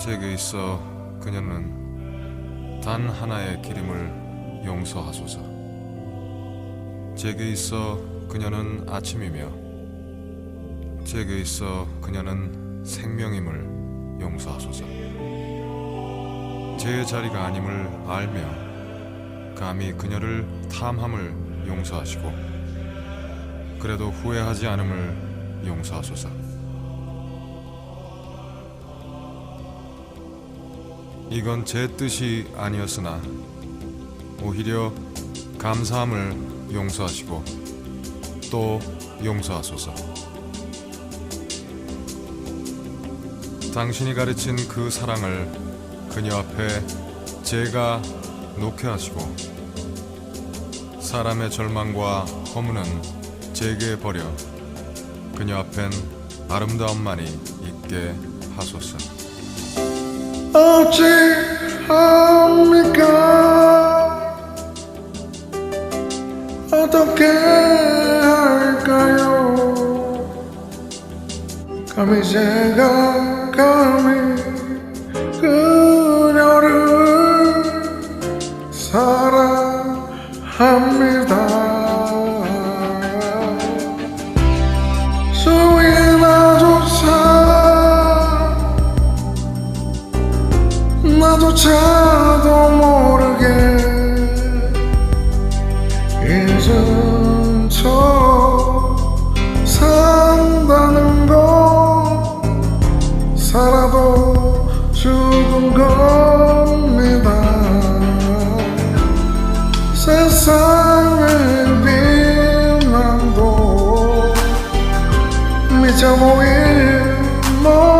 제게 있어 그녀는 단 하나의 기림을 용서하소서. 제게 있어 그녀는 아침이며 제게 있어 그녀는 생명임을 용서하소서. 제 자리가 아님을 알며 감히 그녀를 탐함을 용서하시고 그래도 후회하지 않음을 용서하소서. 이건 제 뜻이 아니었으나 오히려 감사함을 용서하시고 또 용서하소서. 당신이 가르친 그 사랑을 그녀 앞에 제가 놓게 하시고 사람의 절망과 허무는 제게 버려 그녀 앞엔 아름다움만이 있게 하소서. 어찌합니까 어떻게 할까요? 감히 제가 감히 그녀를 사랑합니다 조차도 모르게 잊은 척 산다는 거 살아도 죽은 겁니다. 세상의 비난도 미쳐 보일 모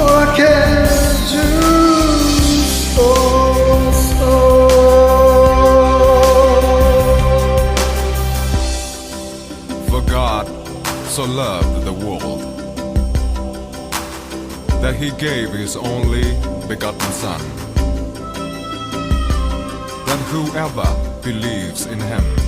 Oh, I can't so. Oh, oh. For God so loved the world that he gave his only begotten Son, that whoever believes in him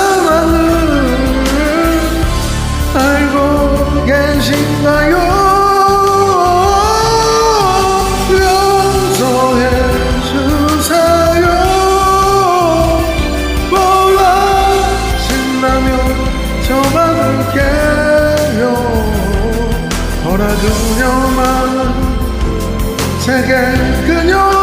그녀만 제게 그녀